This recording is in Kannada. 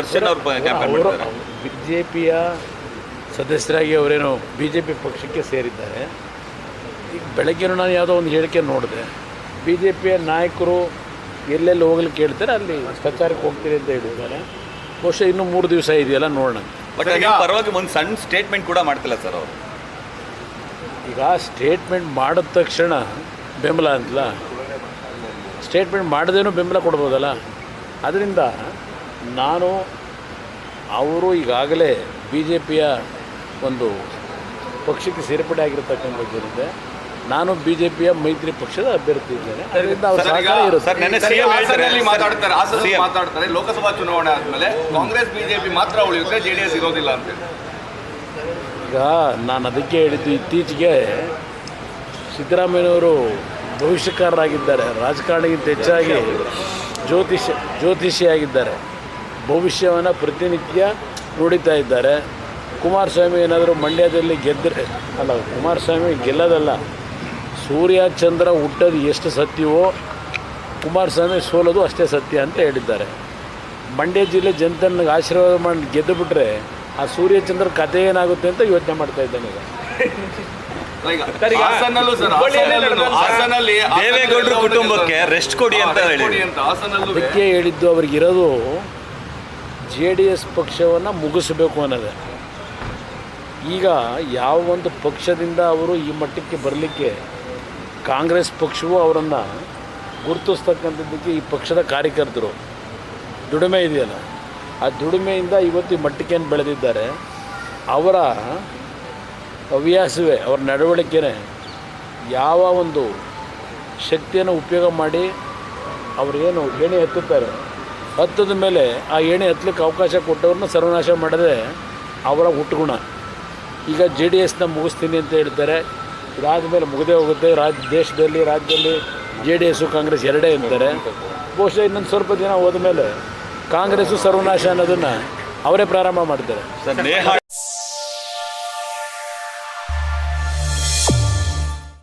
ಬಿ ಜೆ ಪಿಯ ಸದಸ್ಯರಾಗಿ ಅವರೇನು ಬಿ ಜೆ ಪಿ ಪಕ್ಷಕ್ಕೆ ಸೇರಿದ್ದಾರೆ. ಈಗ ಬೆಳಗ್ಗೆ ನಾನು ಯಾವುದೋ ಒಂದು ಹೇಳಿಕೆ ನೋಡಿದೆ. ಬಿ ಜೆ ಪಿಯ ನಾಯಕರು ಎಲ್ಲೆಲ್ಲಿ ಹೋಗ್ಲಿಕ್ಕೆ ಕೇಳ್ತಾರೆ ಅಲ್ಲಿ ಪ್ರಚಾರಕ್ಕೆ ಹೋಗ್ತೀರಿ ಅಂತ ಹೇಳಿದ್ದಾರೆ. ಬಹುಶಃ ಇನ್ನೂ ಮೂರು ದಿವಸ ಇದೆಯಲ್ಲ ನೋಡೋಣ. ಬಟ್ ಪರವಾಗಿ ಒಂದು ಸಣ್ಣ ಸ್ಟೇಟ್ಮೆಂಟ್ ಕೂಡ ಮಾಡ್ತಿಲ್ಲ ಸರ್ ಅವರು. ಈಗ ಸ್ಟೇಟ್ಮೆಂಟ್ ಮಾಡಿದ ತಕ್ಷಣ ಬೆಂಬಲ ಅಂತಲ್ಲ? ಸ್ಟೇಟ್ಮೆಂಟ್ ಮಾಡದೇನೂ ಬೆಂಬಲ ಕೊಡ್ಬೋದಲ್ಲ? ಅದರಿಂದ ನಾನು ಅವರು ಈಗಾಗಲೇ ಬಿ ಜೆ ಪಿಯ ಒಂದು ಪಕ್ಷಕ್ಕೆ ಸೇರ್ಪಡೆ ಆಗಿರತಕ್ಕಂಥದ್ದೇನಿದೆ ನಾನು ಬಿ ಜೆ ಪಿಯ ಮೈತ್ರಿ ಪಕ್ಷದ ಅಭ್ಯರ್ಥಿ ಇದ್ದೇನೆ. ಮಾತಾಡ್ತಾರೆ. ಲೋಕಸಭಾ ಚುನಾವಣೆ ಆದ್ಮೇಲೆ ಕಾಂಗ್ರೆಸ್ ಬಿಜೆಪಿ ಮಾತ್ರ ಉಳಿಯುತ್ತೆ ಜೆಡಿಎಸ್ ಇರೋದಿಲ್ಲ ಅಂತ ಈಗ ನಾನು ಅದಕ್ಕೆ ಹೇಳಿದ್ದು ಇತ್ತೀಚೆಗೆ ಸಿದ್ದರಾಮಯ್ಯನವರು ಭವಿಷ್ಯಕಾರರಾಗಿದ್ದಾರೆ. ರಾಜಕಾರಣಿಗಿಂತ ಹೆಚ್ಚಾಗಿ ಜ್ಯೋತಿಷ್ಯ ಜ್ಯೋತಿಷಿಯಾಗಿದ್ದಾರೆ. ಭವಿಷ್ಯವನ್ನು ಪ್ರತಿನಿತ್ಯ ನುಡಿತಾ ಇದ್ದಾರೆ. ಕುಮಾರಸ್ವಾಮಿ ಏನಾದರೂ ಮಂಡ್ಯದಲ್ಲಿ ಗೆದ್ದರೆ ಅಲ್ಲ ಕುಮಾರಸ್ವಾಮಿ ಗೆಲ್ಲೋದಲ್ಲ. ಸೂರ್ಯ ಚಂದ್ರ ಹುಟ್ಟೋದು ಎಷ್ಟು ಸತ್ಯವೋ ಕುಮಾರಸ್ವಾಮಿ ಸೋಲೋದು ಅಷ್ಟೇ ಸತ್ಯ ಅಂತ ಹೇಳಿದ್ದಾರೆ. ಮಂಡ್ಯ ಜಿಲ್ಲೆ ಜನತನಿಗೆ ಆಶೀರ್ವಾದ ಮಾಡಿ ಗೆದ್ದು ಬಿಟ್ಟರೆ ಆ ಸೂರ್ಯಚಂದ್ರ ಕಥೆ ಏನಾಗುತ್ತೆ ಅಂತ ಯೋಚನೆ ಮಾಡ್ತಾ ಇದ್ದಾನೆ ಈಗ. ಈಗ ಹಾಸನಲ್ಲೂ ಸರ್ ಹಾಸನಲ್ಲೂ- ಹಾಸನಲ್ಲಿ ದೇವೇಗೌಡರ ಕುಟುಂಬಕ್ಕೆ ರೆಸ್ಟ್ ಕೊಡಿ ಅಂತ ಅದಕ್ಕೆ ಹೇಳಿದ್ದು ಅವ್ರಿಗಿರೋದು ಜೆ ಡಿ ಎಸ್ ಪಕ್ಷವನ್ನು ಮುಗಿಸಬೇಕು ಅನ್ನೋದೇ. ಈಗ ಯಾವ ಒಂದು ಪಕ್ಷದಿಂದ ಅವರು ಈ ಮಟ್ಟಕ್ಕೆ ಬರಲಿಕ್ಕೆ ಕಾಂಗ್ರೆಸ್ ಪಕ್ಷವು ಅವರನ್ನು ಗುರುತಿಸ್ತಕ್ಕಂಥದ್ದಕ್ಕೆ ಈ ಪಕ್ಷದ ಕಾರ್ಯಕರ್ತರು ದುಡಿಮೆ ಇದೆಯಲ್ಲ, ಆ ದುಡಿಮೆಯಿಂದ ಇವತ್ತು ಈ ಮಟ್ಟಕ್ಕೇನು ಬೆಳೆದಿದ್ದಾರೆ, ಅವರ ಹವ್ಯಾಸವೇ, ಅವರ ನಡವಳಿಕೆನೇ ಯಾವ ಒಂದು ಶಕ್ತಿಯನ್ನು ಉಪಯೋಗ ಮಾಡಿ ಅವರೇನು ಏಣಿ ಹತ್ತುತ್ತಾರೆ ಹತ್ತದ ಮೇಲೆ ಆ ಏಣಿ ಹತ್ತಲಿಕ್ಕೆ ಅವಕಾಶ ಕೊಟ್ಟವ್ರನ್ನ ಸರ್ವನಾಶ ಮಾಡಿದ್ರೆ ಅವರ ಹುಟ್ಟುಗುಣ. ಈಗ ಜೆ ಡಿ ಎಸ್ನ ಮುಗಿಸ್ತೀನಿ ಅಂತ ಹೇಳ್ತಾರೆ. ಇದಾದ ಮೇಲೆ ಮುಗದೇ ಹೋಗುತ್ತೆ. ರಾಜ್ಯ ದೇಶದಲ್ಲಿ, ರಾಜ್ಯದಲ್ಲಿ ಜೆ ಡಿ ಎಸ್ಸು ಕಾಂಗ್ರೆಸ್ ಎರಡೇ ಅಂತಾರೆ. ಬಹುಶಃ ಇನ್ನೊಂದು ಸ್ವಲ್ಪ ದಿನ ಹೋದ ಮೇಲೆ ಕಾಂಗ್ರೆಸ್ಸು ಸರ್ವನಾಶ ಅನ್ನೋದನ್ನು ಅವರೇ ಪ್ರಾರಂಭ ಮಾಡ್ತಾರೆ.